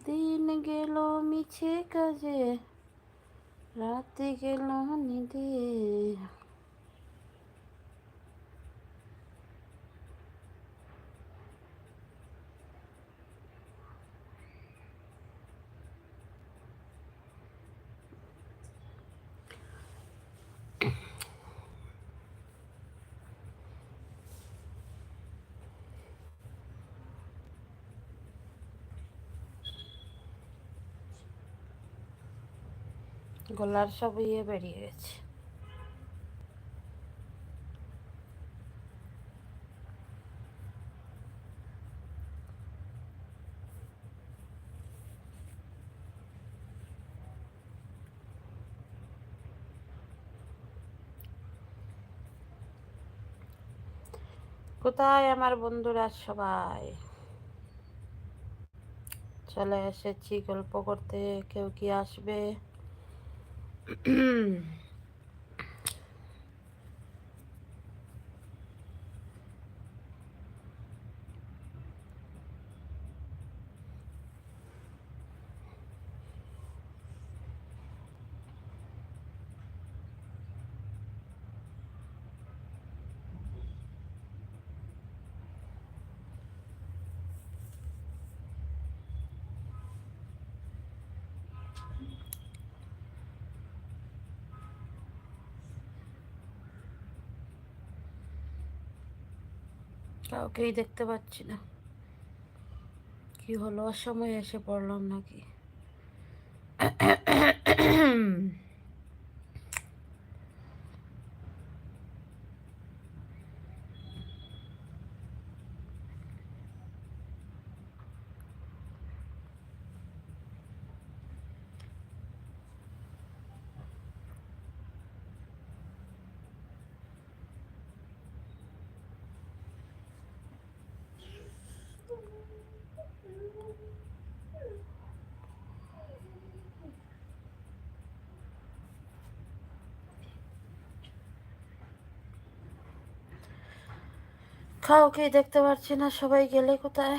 দিন গেল মিছে কাজে রাতে গেল নিদে গলার সব ইয়ে বেরিয়ে গেছে। কোথায় আমার বন্ধুরা সবাই? চলে এসেছি, গল্প করতে। কেউ কি আসবে? Hmm. কাউকেই দেখতে পাচ্ছি না। কি হলো? সময় এসে পড়লাম নাকি? কাউকেই দেখতে পারছি না, সবাই গেলে কোথায়?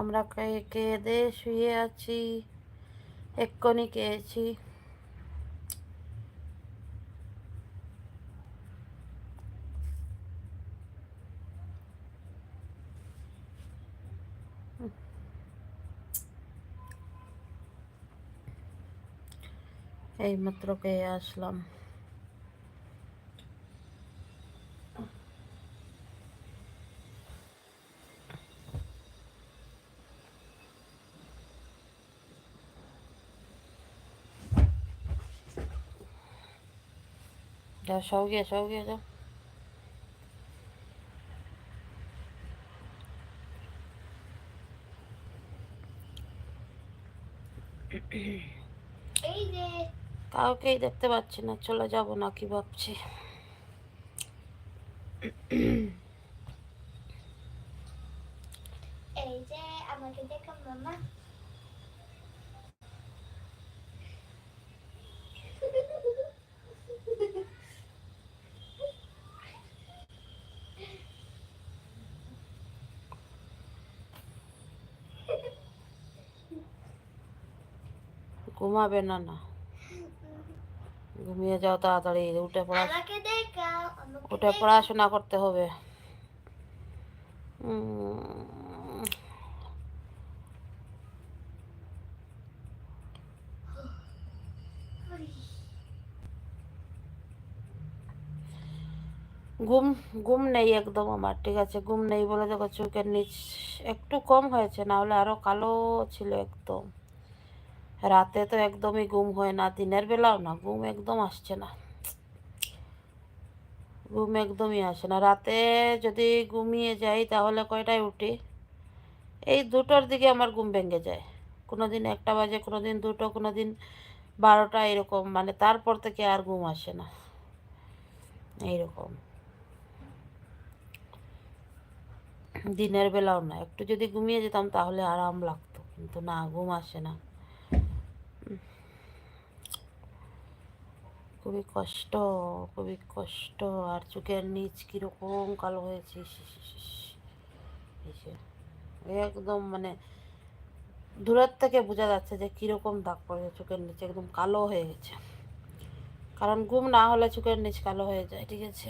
আমরা কে কে দে শুয়ে আছি, এক্ষুনি খেয়েছি। এই মাত্র খেয়ে আসলাম যাও সব গিয়ে সব গিয়ে যাও এই যে কাউকেই দেখতে পাচ্ছি না চলে যাব না কি ভাবছি। এই যে আমাকে দেখো মামা। ঘুমাবে না না। ঘুমিয়ে যাও তাড়াতাড়ি উঠে পড়া উঠে পড়াশোনা করতে হবে। ঘুম ঘুম নেই একদম আমার ঠিক আছে? ঘুম নেই বলে দেখো চোখের নিচ একটু কম হয়েছে না হলে আরও কালো ছিল একদম। রাতে তো একদমই ঘুম হয় না, দিনের বেলাও না, ঘুম একদম আসছে না। ঘুম একদমই আসে না। রাতে যদি ঘুমিয়ে যাই তাহলে কয়টায় উঠি? এই দুটোর দিকে আমার ঘুম ভেঙে যায়। কোনো দিন একটা বাজে কোনো দিন দুটো কোনো দিন বারোটা এরকম মানে তারপর থেকে আর ঘুম আসে না। এইরকম। দিনের বেলাও না, একটু যদি ঘুমিয়ে যেতাম তাহলে আরাম লাগতো, কিন্তু না, ঘুম আসে না। খুবই কষ্ট খুবই কষ্ট। আর চোখের নিচ কীরকম কালো হয়েছে একদম মানে দূরের থেকে বোঝা যাচ্ছে যে কীরকম দাগ পড়েছে চোখের নিচে, একদম কালো হয়ে গেছে। কারণ ঘুম না হলে চোখের নিচ কালো হয়ে যায়, ঠিক আছে?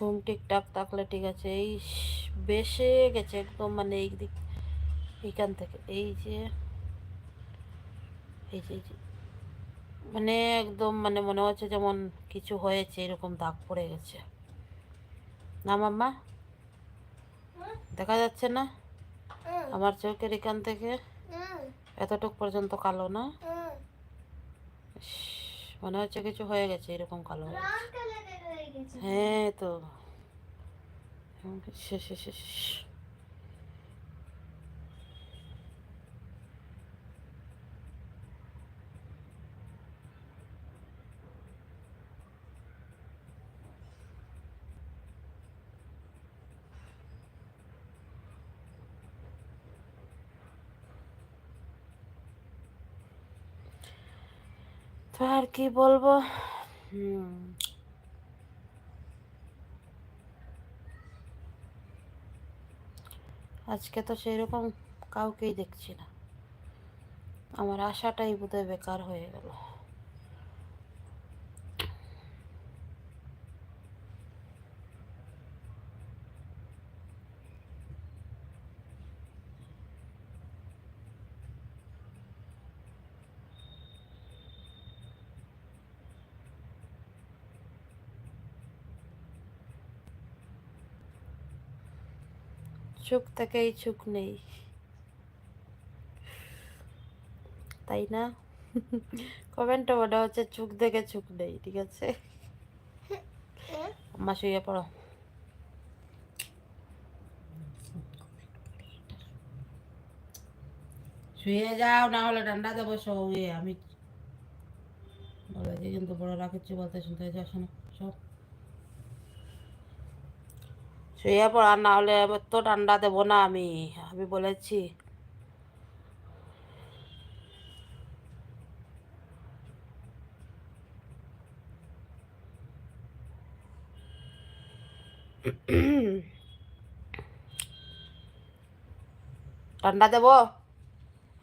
ঘুম ঠিকঠাক থাকলে ঠিক আছে। এই বেসে গেছে একদম মানে এই দিক, এইখান থেকে। এই যে এই যে মানে একদম মানে মনে হচ্ছে যেমন কিছু হয়েছে, এরকম দাগ পড়ে গেছে। না মাম্মা? দেখা যাচ্ছে না? আমার চোখের এখান থেকে? এতটুক পর্যন্ত কালো না? মনে হচ্ছে কিছু হয়ে গেছে, এরকম কালো। গেছে। হয়ে হ্যাঁ তো শেষ শেষ। তো আর কি বলব? হুম। আজকে তো সেই রকম কাউকেই দেখছি না। আমার আশাটাই বোধহয় বেকার হয়ে গেল। চোখ থেকেই চোখ নেই। তাই না? কমেন্টে মনে হচ্ছে, চোখ দেখে চোখ নেই ঠিক আছে? আম্মা শুয়ে পড়ো। শুয়ে যাও, না হলে ঠান্ডা দেবো, শুয়ে। আমি বলে কিন্তু বড় রাখছি বলতে শুনতে যাও শোনো সব শুয়ে পড়া, না হলে তো ঠান্ডা দেবো না আমি আমি বলেছি। ঠান্ডা দেবো?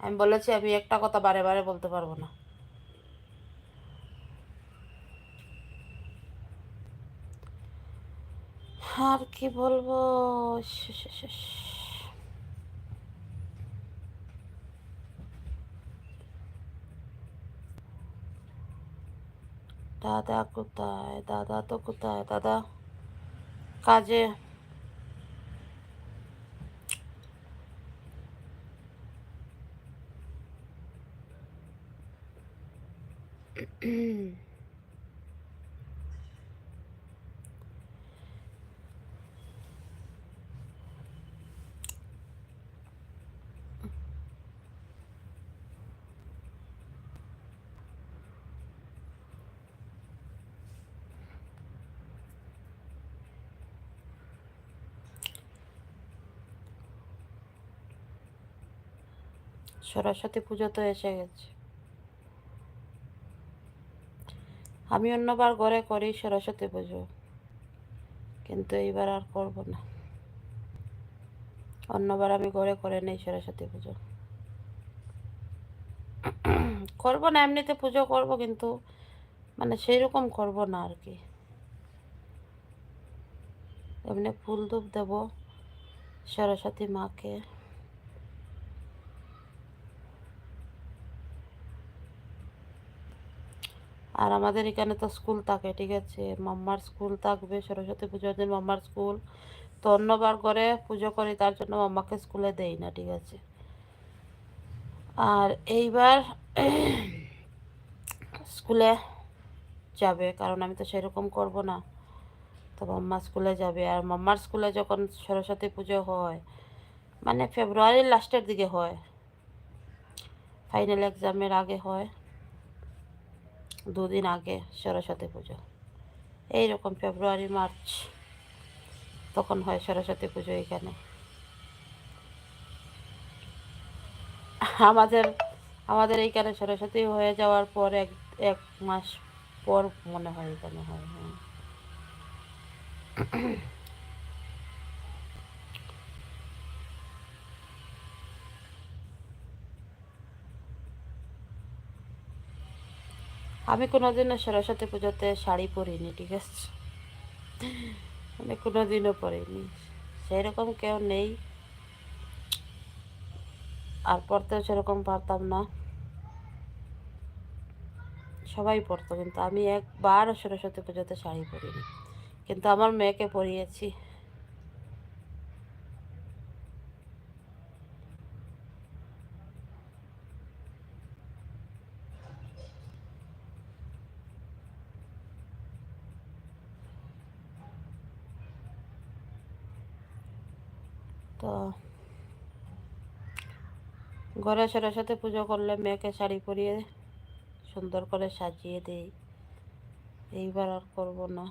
আমি বলেছি, আমি একটা কথা বারে বারে বলতে পারব না। আর কি বলব। দাদা কোথায়? দাদা তো কোথায়? দাদা কাজে। সরস্বতী পুজো তো এসে গেছে। আমি অন্যবার ঘরে করি সরস্বতী পুজো, কিন্তু এইবার আর করব না। অন্যবার আমি ঘরে করে নেই সরস্বতী পুজো। করব না, এমনিতে পুজো করব, কিন্তু মানে সেই রকম করব না আর কি। এমনি ফুল ধূপ দেব সরস্বতী মাকে। আর আমাদের এখানে তো স্কুল থাকে, ঠিক আছে? মাম্মার স্কুল থাকবে, সরস্বতী পুজোর দিন মাম্মার স্কুল। তো অন্যবার করে পুজো করি, তার জন্য মাম্মাকে স্কুলে দেই না, ঠিক আছে? আর এইবার স্কুলে যাবে, কারণ আমি তো সেরকম করব না। তো মাম্মা স্কুলে যাবে, আর মাম্মার স্কুলে যখন সরস্বতী পুজো হয় মানে ফেব্রুয়ারির লাস্টের দিকে হয়, ফাইনাল এক্সামের আগে হয়। দুদিন আগে সরস্বতী পুজো। এইরকম ফেব্রুয়ারি, মার্চ, তখন হয় সরস্বতী পুজো এখানে। আমাদের আমাদের এইখানে সরস্বতী হয়ে যাওয়ার পর এক এক মাস পর মনে হয় এখানে হয় হ্যাঁ। আমি কোনোদিনও সরস্বতী পুজোতে শাড়ি পরিনি, ঠিক আছে? আমি কোনোদিনও পরিনি। সেই রকম কেউ নেই। আর পড়তেও সেরকম পারতাম না। সবাই পড়তো, কিন্তু আমি একবারও সরস্বতী পুজোতে শাড়ি পরিনি। কিন্তু আমার মেয়েকে পরিয়েছি। তো ঘরে সরস্বতী পুজো করলে মেয়েকে শাড়ি পরিয়ে সুন্দর করে সাজিয়ে দেই। এইবার আর করব না।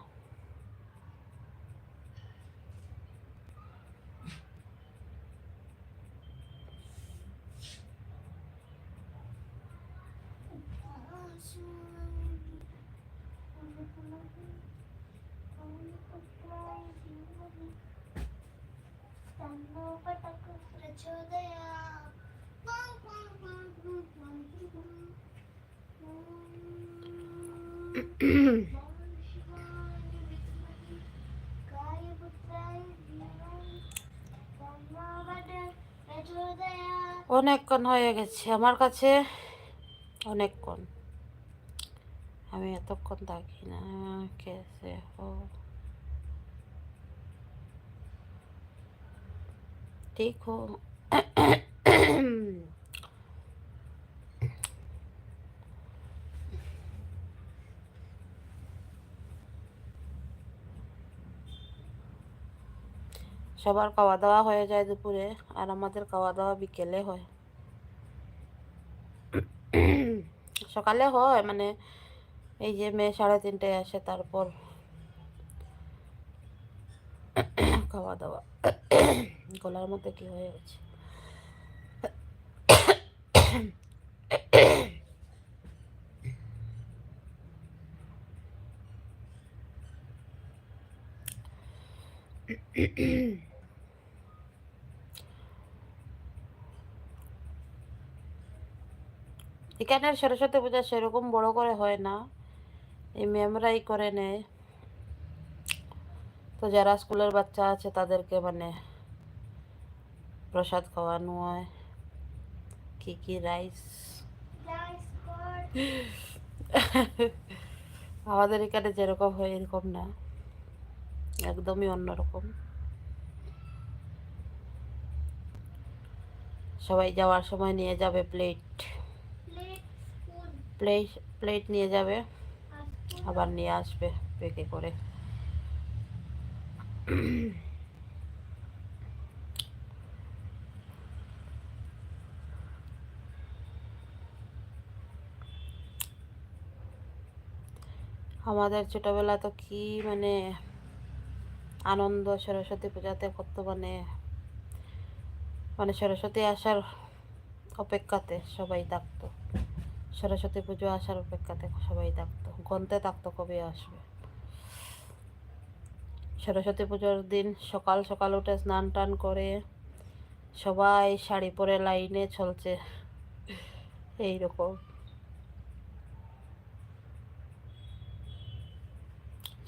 অনেকক্ষণ হয়ে গেছে আমার কাছে অনেকক্ষণ আমি এতক্ষণ থাকি না কেসে হো ঠিক হো সবার খাওয়া দাওয়া হয়ে যায় দুপুরে, আর আমাদের খাওয়া দাওয়া বিকেলে হয়। সকালে হয় মানে এই যে মেয়ে সাড়ে তিনটায় আসে, তারপর খাওয়া দাওয়া গলার মধ্যে কি হয়ে গেছে? এখানের সরস্বতী পূজা সেরকম বড় করে হয় না। এই ম্যামরাই করে নেয়। তো যারা স্কুলের বাচ্চা আছে, তাদেরকে মানে প্রসাদ খাওয়ানো হয়। কি কি রাইস আমাদের এখানে যেরকম হয়, এরকম না। একদমই অন্যরকম। সবাই যাওয়ার সময় নিয়ে যাবে প্লেট প্লেট প্লেট নিয়ে যাবে। আবার নিয়ে আসবে, পেকে করে। আমাদের ছোটবেলা তো কি মানে আনন্দ সরস্বতী পূজাতে কত মানে মানে সরস্বতী আসার অপেক্ষাতে সবাই থাকতো। সরস্বতী পুজো আসার অপেক্ষাতে সবাই থাকতো। গন্তে থাকতো, কবে আসবে। সরস্বতী পুজোর দিন সকাল সকাল উঠে স্নান টান করে সবাই শাড়ি পরে লাইনে চলছে। এইরকম।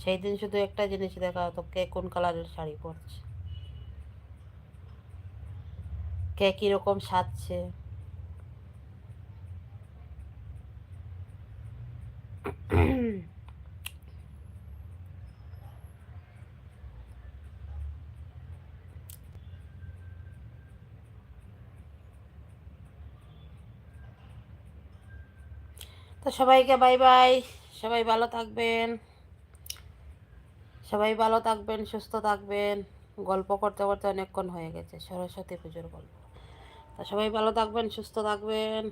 সেই দিন শুধু একটা জিনিস দেখা হতো, কে কোন কালারের শাড়ি পরছে। কে কীরকম সাজছে। তো সবাইকে বাই বাই সবাই ভালো থাকবেন। সবাই ভালো থাকবেন, সুস্থ থাকবেন। গল্প করতে করতে অনেকক্ষণ হয়ে গেছে, সরস্বতী পুজোর গল্প। তা সবাই ভালো থাকবেন, সুস্থ থাকবেন।